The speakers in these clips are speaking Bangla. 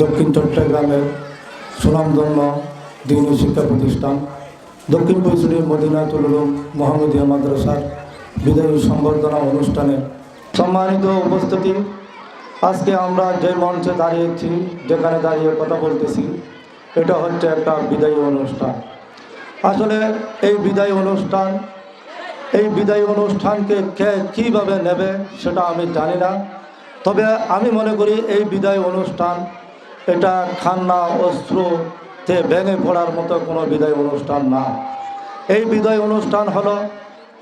দক্ষিণ চট্টগ্রামের সুনামধন্য দিনী শিক্ষা প্রতিষ্ঠান। দক্ষিণ পৈশুরি মদিনাতুল উলুম মোহাম্মদিয়া মাদ্রাসার বিদায়ী সংবর্ধনা অনুষ্ঠানে সম্মানিত উপস্থিতি। আজকে আমরা যে মঞ্চে দাঁড়িয়েছি, যেখানে দাঁড়িয়ে কথা বলতেছি, এটা হচ্ছে একটা বিদায়ী অনুষ্ঠান। আসলে এই বিদায়ী অনুষ্ঠান, এই বিদায়ী অনুষ্ঠানকে কে কীভাবে নেবে সেটা আমি জানি না। তবে আমি মনে করি এই বিদায় অনুষ্ঠান এটা খান্না অস্ত্রতে ভেঙে পড়ার মতো কোনো বিদায় অনুষ্ঠান না। এই বিদায় অনুষ্ঠান হলো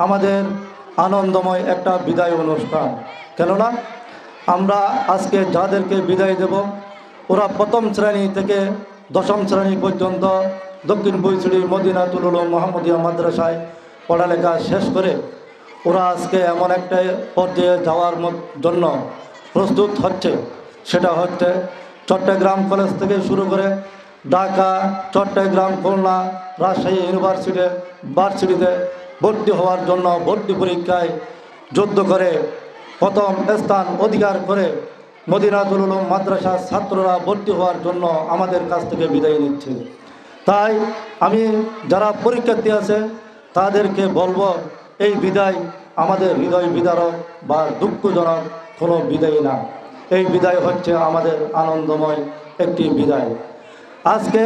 আমাদের আনন্দময় একটা বিদায় অনুষ্ঠান। কেননা আমরা আজকে যাদেরকে বিদায় দেব, ওরা প্রথম শ্রেণি থেকে দশম শ্রেণি পর্যন্ত দক্ষিণ বৈশুড়ি মদিনাতুল উলুম মোহাম্মদিয়া মাদ্রাসায় পড়ালেখা শেষ করে ওরা আজকে এমন একটা পর্যায়ে যাওয়ার জন্য প্রস্তুত হচ্ছে। সেটা হচ্ছে চট্টগ্রাম কলেজ থেকে শুরু করে ঢাকা, চট্টগ্রাম, খুলনা, রাজশাহী ইউনিভার্সিটি, ভার্সিটিতে ভর্তি হওয়ার জন্য ভর্তি পরীক্ষায় যুদ্ধ করে প্রথম স্থান অধিকার করে মদিনাতুল উলুম মাদ্রাসার ছাত্ররা ভর্তি হওয়ার জন্য আমাদের কাছ থেকে বিদায় নিচ্ছে। তাই আমি যারা পরীক্ষার্থী আছে, তাদেরকে বলব, এই বিদায় আমাদের হৃদয় বিদারক বা দুঃখজনক কোনো বিদায় না। এই বিদায় হচ্ছে আমাদের আনন্দময় একটি বিদায়। আজকে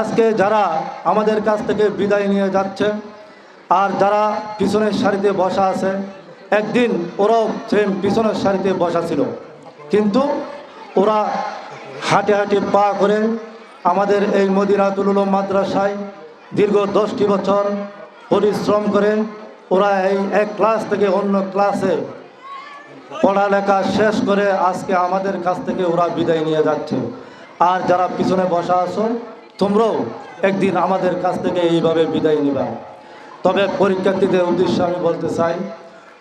আজকে যারা আমাদের কাছ থেকে বিদায় নিয়ে যাচ্ছে, আর যারা পিছনের সারিতে বসা আছে, একদিন ওরাও সেম পিছনের সারিতে বসা ছিল। কিন্তু ওরা হাঁটে হাঁটে পা করে আমাদের এই মদিনাতুল মাদ্রাসায় দীর্ঘ দশটি বছর পরিশ্রম করে ওরা এই এক ক্লাস থেকে অন্য ক্লাসে পড়ালেখা শেষ করে আজকে আমাদের কাছ থেকে ওরা বিদায় নিয়ে যাচ্ছে। আর যারা পিছনে বসা আছো, তোমরাও একদিন আমাদের কাছ থেকে এইভাবে বিদায় নিবা। তবে পরীক্ষার্থীদের উদ্দেশ্যে আমি বলতে চাই,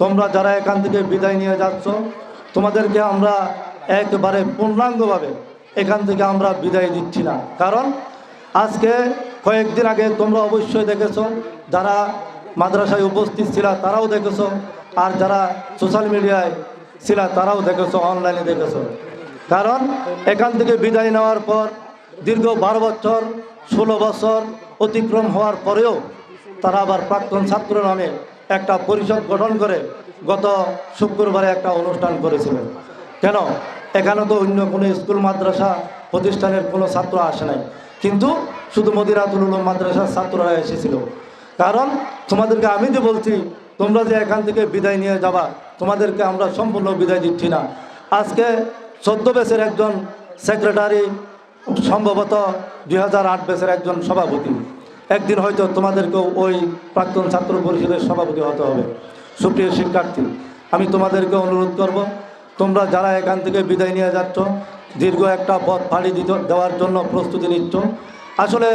তোমরা যারা এখান থেকে বিদায় নিয়ে যাচ্ছ, তোমাদেরকে আমরা একবারে পূর্ণাঙ্গভাবে এখান থেকে আমরা বিদায় দিচ্ছি না। কারণ আজকে কয়েকদিন আগে তোমরা অবশ্যই দেখেছ, যারা মাদ্রাসায় উপস্থিত ছিল তারাও দেখেছ, আর যারা সোশ্যাল মিডিয়ায় ছিল তারাও দেখেছ অনলাইনে দেখেছ। কারণ এখান থেকে বিদায় নেওয়ার পর দীর্ঘ বারো বছর, ষোলো বছর অতিক্রম হওয়ার পরেও তারা আবার প্রাক্তন ছাত্র নামে একটা পরিষদ গঠন করে গত শুক্রবারে একটা অনুষ্ঠান করেছিলেন। কেন? এখানে তো অন্য কোনো স্কুল, মাদ্রাসা প্রতিষ্ঠানের কোনো ছাত্র আসে নাই। কিন্তু শুধু মদিরাতুল মাদ্রাসার ছাত্ররা এসেছিল। কারণ তোমাদেরকে আমি যে বলছি, তোমরা যে এখান থেকে বিদায় নিয়ে যাবা তোমাদেরকে আমরা সম্পূর্ণ বিদায় দিচ্ছি না। আজকে চোদ্দ বেসের একজন সেক্রেটারি সম্ভবত দুই হাজার আট বেসের একজন সভাপতি। একদিন হয়তো তোমাদেরকেও ওই প্রাক্তন ছাত্র পরিষদের সভাপতি হতে হবে। সুপ্রিয় শিক্ষার্থী, আমি তোমাদেরকে অনুরোধ করব, তোমরা যারা এখান থেকে বিদায় নিয়ে যাচ্ছ, দীর্ঘ একটা পথ ফাড়ি দিতে, দেওয়ার জন্য প্রস্তুতি নিচ্ছ। আসলে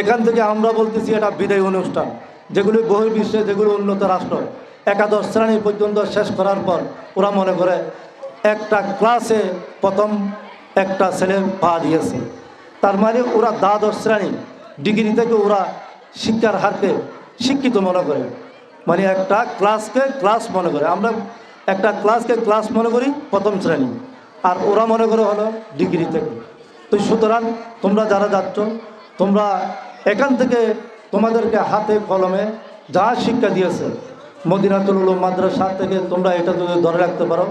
এখান থেকে আমরা বলতেছি এটা বিদায় অনুষ্ঠান, যেগুলি বহির্বিশ্বে যেগুলো উন্নত রাষ্ট্র একাদশ শ্রেণি পর্যন্ত শেষ করার পর ওরা মনে করে একটা ক্লাসে প্রথম একটা ছেলে পা দিয়েছে। তার মানে ওরা দ্বাদশ শ্রেণি ডিগ্রি থেকে ওরা শিক্ষার হারকে শিক্ষিত মনে করে। মানে একটা ক্লাসকে ক্লাস মনে করে। আমরা একটা ক্লাসকে ক্লাস মনে করি প্রথম শ্রেণি। আর ওরা মনে করে হলো ডিগ্রি থেকে। তো সুতরাং তোমরা যারা যাচ্ছ, তোমরা এখান থেকে তোমাদেরকে হাতে কলমে যা শিক্ষা দিয়েছে মদিনাতুল উলুম মাদ্রাসা থেকে তোমরা এটা যদি ধরে রাখতে পারো,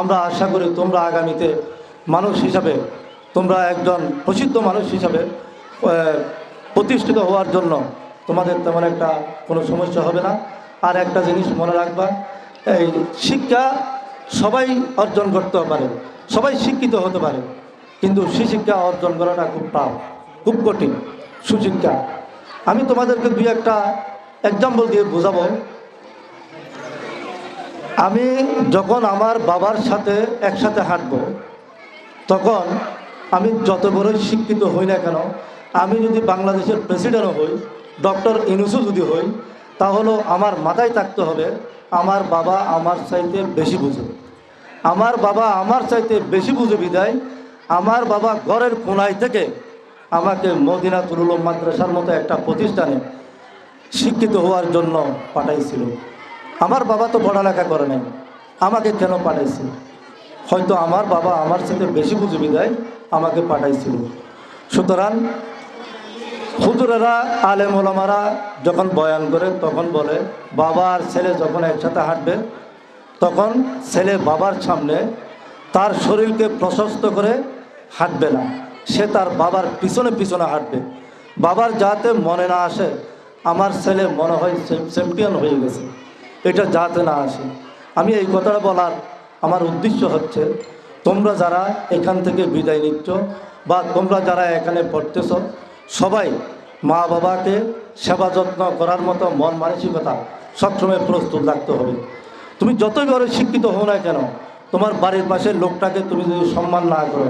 আমরা আশা করি তোমরা আগামীতে মানুষ হিসাবে, তোমরা একজন প্রসিদ্ধ মানুষ হিসাবে প্রতিষ্ঠিত হওয়ার জন্য তোমাদের তেমন একটা কোনো সমস্যা হবে না। আর একটা জিনিস মনে রাখবা, এই শিক্ষা সবাই অর্জন করতে পারে, সবাই শিক্ষিত হতে পারে, কিন্তু সুশিক্ষা অর্জন করাটা খুব টাফ খুব কঠিন সুশিক্ষা। আমি তোমাদেরকে দুই একটা এক্সাম্পল দিয়ে বোঝাবো। আমি যখন আমার বাবার সাথে একসাথে হাঁটবো, তখন আমি যত বড়ই শিক্ষিত হই না কেন, আমি যদি বাংলাদেশের প্রেসিডেন্টও হই, ডক্টর ইনুসু যদি হই, তাহলেও আমার মাথায় থাকতে হবে, আমার বাবা আমার চাইতে বেশি বুঝে। আমার বাবা আমার চাইতে বেশি বুঝে বিদায়, আমার বাবা ঘরের কোনায় থেকে আমাকে মদিনা তুলুল মাদ্রাসার মতো একটা প্রতিষ্ঠানে শিক্ষিত হওয়ার জন্য পাঠাইছিল। আমার বাবা তো পড়ালেখা করে নাই। আমাকে কেন পাঠাইছে? হয়তো আমার বাবা আমার সাথে বেশি বুঝে বিদায় আমাকে পাঠাইছিল। সুতরাং হুজুরেরা, আলেম ওলামারা যখন বয়ান করে, তখন বলে, বাবা আর ছেলে যখন একসাথে হাঁটবে, তখন ছেলে বাবার সামনে তার শরীরকে প্রশস্ত করে হাঁটবে না। সে তার বাবার পিছনে পিছনে হাঁটবে। বাবার যাতে মনে না আসে, আমার ছেলে মনে হয় চ্যাম্পিয়ন হয়ে গেছে। এটা যাতে না আসে। আমি এই কথাটা বলার আমার উদ্দেশ্য হচ্ছে, তোমরা যারা এখান থেকে বিদায় নিচ্ছ বা তোমরা যারা এখানে পড়তেছ, সবাই মা বাবাকে সেবা যত্ন করার মতো মন মানসিকতা সবসময় প্রস্তুত রাখতে হবে। তুমি যতই বড় শিক্ষিত হও না কেন, তোমার বাড়ির পাশের লোকটাকে তুমি যদি সম্মান না করো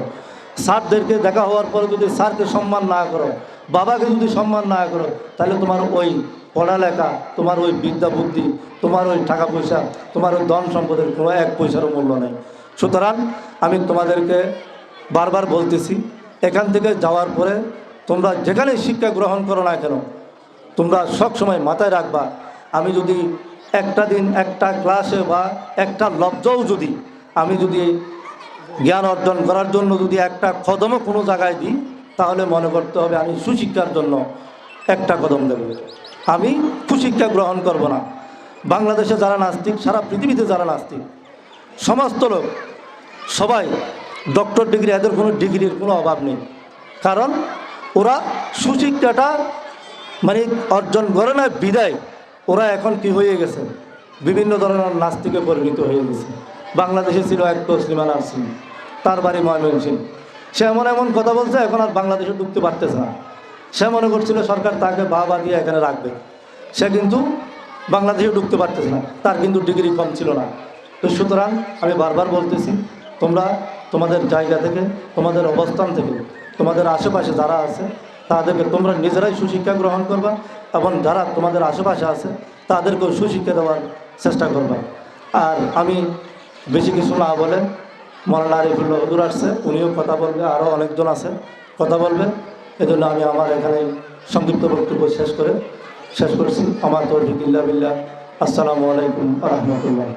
স্যারদেরকে দেখা হওয়ার পরে যদি স্যারকে সম্মান না করো, বাবাকে যদি সম্মান না করো, তাহলে তোমার ওই পড়ালেখা, তোমার ওই বিদ্যা বুদ্ধি, তোমার ওই টাকা পয়সা, তোমার ওই ধন সম্পদের কোনো এক পয়সারও মূল্য নেই। সুতরাং আমি তোমাদেরকে বারবার বলতেছি, এখান থেকে যাওয়ার পরে তোমরা যেখানে শিক্ষা গ্রহণ করো না কেন, তোমরা সব সময় মাথায় রাখবা, আমি যদি একটা দিন একটা ক্লাসে বা একটা লব্জও যদি, আমি যদি জ্ঞান অর্জন করার জন্য যদি একটা কদমও কোনো জায়গায় দিই, তাহলে মনে করতে হবে আমি সুশিক্ষার জন্য একটা কদম দেব। আমি কুশিক্ষা গ্রহণ করব না। বাংলাদেশে যারা নাস্তিক, সারা পৃথিবীতে যারা নাস্তিক, সমস্ত লোক, সবাই ডক্টর ডিগ্রি এদের কোনো ডিগ্রির কোনো অভাব নেই। কারণ ওরা সুশিক্ষাটা মানে অর্জন করে না, বিদায়। ওরা এখন কি হয়ে গেছে? বিভিন্ন ধরনের নাস্তিকে পরিণত হয়ে গেছে। বাংলাদেশে ছিল এক তসলিমান সিং তার বাড়ি ময়মনসিং সে এমন এমন কথা বলছে, এখন আর বাংলাদেশে ঢুকতে পারতেছে না। সে মনে করছিল সরকার তাকে বাবা দিয়ে এখানে রাখবে। সে কিন্তু বাংলাদেশে ঢুকতে পারতেছে না, তার কিন্তু ডিগ্রি কম ছিল না। তো সুতরাং আমি বারবার বলতেছি, তোমরা তোমাদের জায়গা থেকে, তোমাদের অবস্থান থেকে, তোমাদের আশেপাশে যারা আছে, তাদেরকে তোমরা নিজেরাই সুশিক্ষা গ্রহণ করবা এবং যারা তোমাদের আশেপাশে আছে, তাদেরকেও সুশিক্ষা দেওয়ার চেষ্টা করবা। আর আমি বেশি কিছু না বলে মৌলানা আরিফুল্লাহ হুজুর আসছে, উনিও কথা বলবে আরও অনেকজন আছে, কথা বলবেন এজন্য আমি আমার এখানে সংক্ষিপ্ত বক্তব্য শেষ করে শেষ করছি। আমার তো বিল্লা বিল্লা আসসালামু আলাইকুম রহমতুল্লাহ।